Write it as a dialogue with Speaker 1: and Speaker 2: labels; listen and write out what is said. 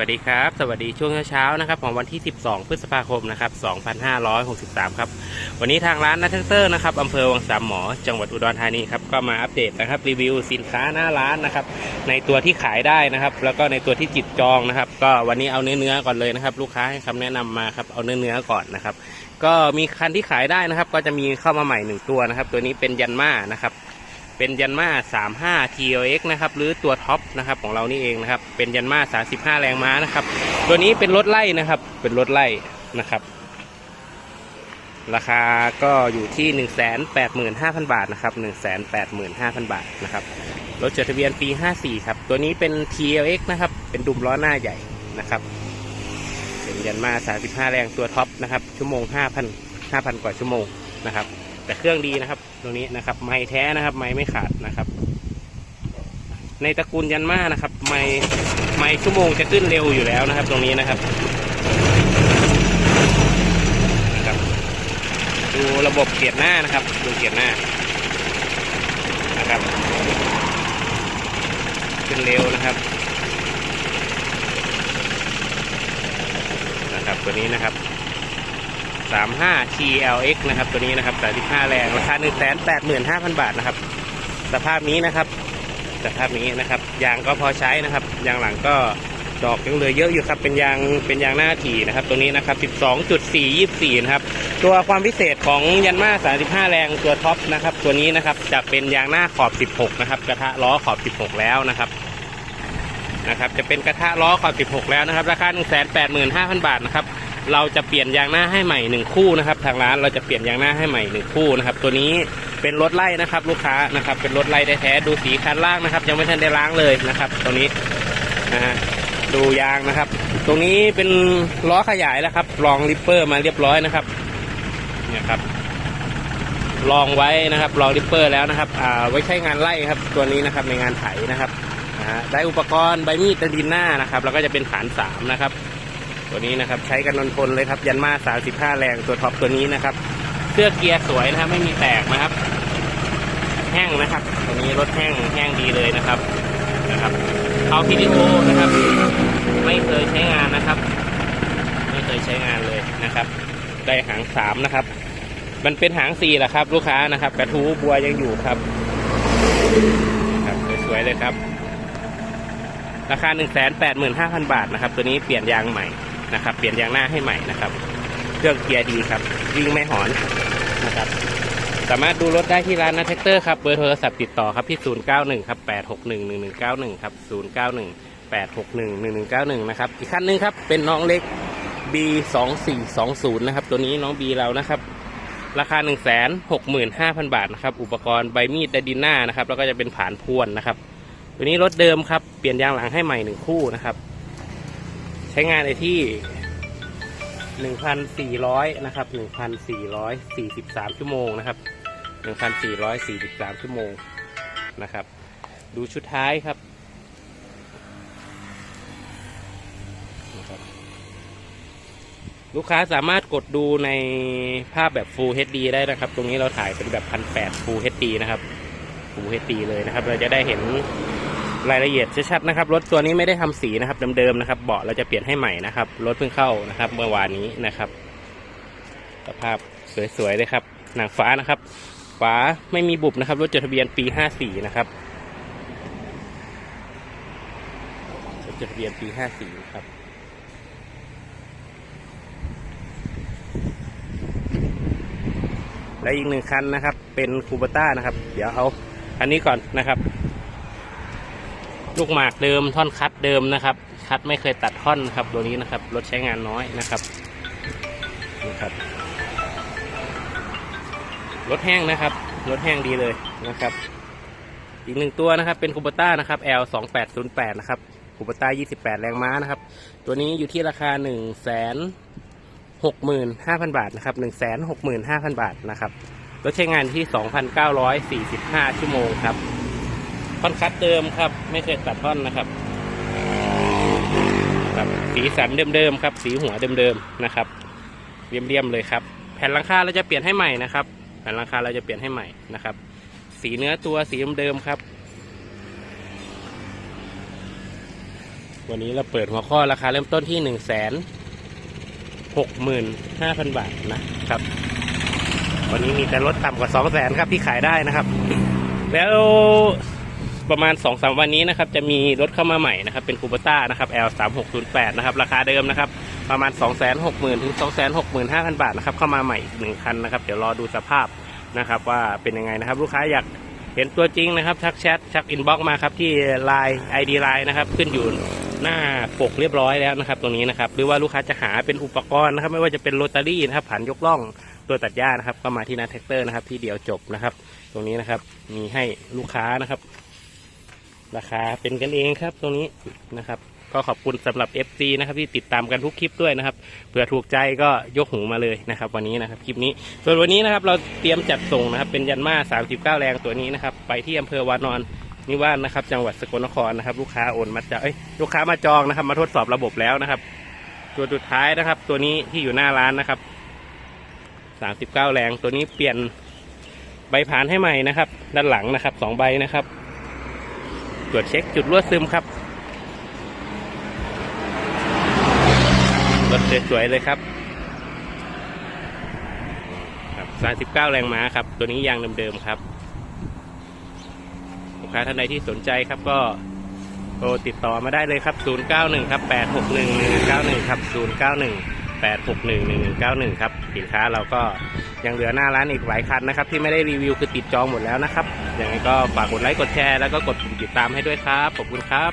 Speaker 1: วัสดีครับ สวัสดีช่วงเช้าๆนะครับของวันที่ 12 พฤษภาคมนะครับ 2563 ครับ วันนี้ทางร้านนัทเตอร์นะครับอำเภอวังสามหมอ จังหวัดอุดรธานีครับ ก็มาอัปเดตนะครับรีวิวสินค้าหน้าร้านนะครับ ในตัวที่ขายได้นะครับ แล้วก็ในตัวที่จิตจองนะครับ ก็วันนี้เอาเนื้อเนื้อๆก่อนเลยนะครับ ลูกค้าให้คำแนะนำมาครับเอาเนื้อเนื้อๆก่อนนะครับ ก็มีคันที่ขายได้นะครับ ก็จะมีเข้ามาใหม่หนึ่งตัวนะครับ ตัวนี้เป็นยันมานะครับ เป็นยันมา35 TLX นะครับหรือตัวท็อปนะครับของเรานี่เองนะครับ เป็นยันมา35 แรงม้านะครับ ตัวนี้เป็นรถไล่นะครับ เป็นรถไล่นะครับ ราคาก็อยู่ที่ 185,000 บาทนะครับ185,000 บาทนะครับรถจดทะเบียนปี 54 ครับ ตัวนี้เป็น TLX นะครับ เป็นดุมล้อหน้าใหญ่นะครับ เป็นยันมา35 แรงตัวท็อปนะครับ ชั่วโมง 5,000 5,000 กว่าชั่วโมงนะครับ แต่เครื่องดีนะครับ ตรงนี้นะครับ ไม้แท้นะครับ ไม้ไม่ขาดนะครับ ในตระกูลยันมานะครับ ไม้ไม้ชั่วโมงจะขึ้นเร็วอยู่แล้วนะครับ ตรงนี้นะครับนะครับ ดูระบบเกียร์หน้านะครับ ดูเกียร์หน้านะครับ ขึ้นเร็วนะครับนะครับตัวนี้นะครับ 35 TLX นะครับตัวนี้นะครับ35แรงราคา 185,000 บาทนะครับ สภาพนี้นะครับ สภาพนี้นะครับ ยางก็พอใช้นะครับ ยางหลังก็ดอกยังเหลือเยอะอยู่ครับ เป็นยางเป็นยางหน้าถี่นะครับ ตัวนี้นะครับ 12.424 นะครับ ตัวความพิเศษของยันมา35 แรงตัวท็อปนะครับ ตัวนี้นะครับจะเป็นยางหน้าขอบ 16 นะครับ กระทะล้อขอบ 16 แล้วนะครับนะครับ จะเป็นกระทะล้อขอบ 16 แล้วนะครับ ราคา 185,000 บาทนะครับ เราจะเปลี่ยนยางหน้าให้ใหม่หนึ่งคู่นะครับ ทางร้านเราจะเปลี่ยนยางหน้าให้ใหม่หนึ่งคู่นะครับ ตัวนี้เป็นรถไล่นะครับ ลูกค้านะครับ เป็นรถไล่แท้ๆดูสีคันล่างนะครับ ยังไม่ทันได้ล้างเลยนะครับ ตัวนี้นะฮะดูยางนะครับ ตรงนี้เป็นล้อขยายแล้วครับลองริปเปอร์มาเรียบร้อยนะครับเนี่ยครับลองไว้นะครับลองริปเปอร์แล้วนะครับอ่าไว้ใช้งานไล่ครับ ตัวนี้นะครับในงานไถนะครับนะได้อุปกรณ์ใบมีดตะดินหน้านะครับ แล้วก็จะเป็นฐานสามนะครับ ตัวนี้นะครับ ใช้กันนนทนเลยครับ ยันมา35แรงตัวท็อปตัวนี้นะครับเสื้อเกียร์สวยนะครับ ไม่มีแตกนะครับ แห้งนะครับ ตัวนี้รถแห้งแห้งดีเลยนะครับนะครับเอาพีดีโอนะครับ ไม่เคยใช้งานนะครับ ไม่เคยใช้งานเลยนะครับ ได้หางสามนะครับ มันเป็นหางสี่แหละครับ ลูกค้านะครับ กระทู้บัวยังอยู่ครับครับสวยๆเลยครับราคา 1 8 5 0 0 0 บาทนะครับ ตัวนี้เปลี่ยนยางใหม่ นะครับ เปลี่ยนยางหน้าให้ใหม่นะครับ เครื่องเกียร์ดีครับ วิ่งไม่หอนนะครับ สามารถดูรถได้ที่ร้านนัทแท็กเตอร์ครับเบอร์โทรศัพท์ติดต่อครับที่ 091ครับ861 1191ครับ091 861 1191นะครับอีกคันหนึงครับเป็นน้องเล็ก B 2 4 2 0 นะครับ ตัวนี้น้อง B เรานะครับราคา 1 6 5 0 0 0 บาทนะครับ อุปกรณ์ใบมีดไดดินหน้านะครับ แล้วก็จะเป็นผานพวนนะครับ ตัวนี้รถเดิมครับ เปลี่ยนยางหลังให้ใหม่หนึ่งคู่นะครับ ช้งานในที่หนึ่งพันสี่ร้อยนะครับหนึ่งพันสี่ร้อยสี่สิบสามชั่วโมงนะครับหนึ่งพันสี่ร้อยสี่สิบสามชั่วโมงนะครับ ดูชุดท้ายครับนะครับ ลูกค้าสามารถกดดูในภาพแบบ Full HD ได้นะครับ ตรงนี้เราถ่ายเป็นแบบพันแปด Full HD นะครับ Full HD เลยนะครับ เราจะได้เห็น รายละเอียดชัดๆนะครับ รถตัวนี้ไม่ได้ทำสีนะครับเดิมๆนะครับ เบาะเราจะเปลี่ยนให้ใหม่นะครับ รถเพิ่งเข้านะครับ เมื่อวานนี้นะครับ สภาพสวยๆเลยครับ หนังฟ้านะครับฝาไม่มีบุบนะครับ รถจดทะเบียนปี 54 นะครับรถจดทะเบียนปี 54 ครับและอีกหนึ่งคันนะครับ เป็นคูเบต้านะครับ เดี๋ยวเอาอันนี้ก่อนนะครับ ลูกหมากเดิมท่อนคัดเดิมนะครับ คัดไม่เคยตัดท่อนครับตัวนี้นะครับรถใช้งานน้อยนะครับนะครับรถแห้งนะครับรถแห้งดีเลยนะครับ อีกหนึ่งตัวนะครับเป็นคูเบต้านะครับ L 2 8 0 8นะครับคูเบต้า28 แรงม้านะครับ ตัวนี้อยู่ที่ราคา 1 6 5 0 0 0 บาทนะครับ 1 6 5 0 0 0 บาทนะครับรถใช้งานที่ 2,945 ชั่วโมงครับ ท่อนคัดเดิมครับ ไม่เคยตัดท่อนนะครับครับสีสันเดิมๆครับ สีหัวเดิมๆนะครับเรียมๆเลยครับ แผ่นหลังคาเราจะเปลี่ยนให้ใหม่นะครับ แผ่นหลังคาเราจะเปลี่ยนให้ใหม่นะครับ สีเนื้อตัวสีเดิมๆครับ วันนี้เราเปิดหัวข้อราคาเริ่มต้นที่หนึ่งแสนหกหมื่นห้าพันบาทนะครับ วันนี้มีแต่รถต่ำกว่าสองแสนครับที่ขายได้นะครับ แล้ว ประมาณ2อสวันนี้นะครับจะมีรถเข้ามาใหม่นะครับเป็นคูปต้านะครับ L 3 6 0 8นะครับราคาเดิมนะครับประมาณ 2 6 0 0 0 0ถึง2 6 5 0 0 0 บาทนะครับเข้ามาใหม่อีกหนึ่งคันนะครับเดี๋ยวรอดูสภาพนะครับว่าเป็นยังไงนะครับลูกค้าอยากเห็นตัวจริงนะครับทักแชททักอินบ็อกมาครับที่ Line ID Line นะครับขึ้นอยู่หน้าปกเรียบร้อยแล้วนะครับตรงนี้นะครับหรือว่าลูกค้าจะหาเป็นอุปกรณ์นะครับไม่ว่าจะเป็นโรตารี่นะครับผ่านยกล่องตัวตัดหญ้านะครับก็มาที่นาแท็กเตอร์นะครับที่เดียวจบนะครับ ตรงนี้นะครับมีให้ลูกค้านะครับ ราคาเป็นกันเองครับตรงนี้นะครับ ก็ขอบคุณสำหรับ FC นะครับที่ติดตามกันทุกคลิปด้วยนะครับเผื่อถูกใจก็ยกหูมาเลยนะครับ วันนี้นะครับคลิปนี้ ส่วนวันนี้นะครับเราเตรียมจัดส่งนะครับ เป็นยันมา39 แรงตัวนี้นะครับ ไปที่อำเภอวานอนนิวาสนะครับ จังหวัดสกลนครนะครับ ลูกค้าโอนมาจะเอ้ยลูกค้ามาจองนะครับ มาทดสอบระบบแล้วนะครับ ตัวสุดท้ายนะครับ ตัวนี้ที่อยู่หน้าร้านนะครับ 39 แรงตัวนี้เปลี่ยนใบผ่านให้ใหม่นะครับ ด้านหลังนะครับสองใบนะครับ ตรวจเช็คจุดรั่วซึมครับรถสวยๆเลยครับครับ39 แรงม้าครับ ตัวนี้ยางเดิมๆครับลูกค้าท่านใดที่สนใจครับก็โทรติดต่อมาได้เลยครับ 091 ครับ 861 191 ครับ 091 861 1191 ครับ สินค้าเราก็ ยังเหลือหน้าร้านอีกหลายคันนะครับ ที่ไม่ได้รีวิวคือติดจองหมดแล้วนะครับยังไงก็ฝากกดไลค์กดแชร์แล้วก็กดปุ่มติดตามให้ด้วยครับขอบคุณครับ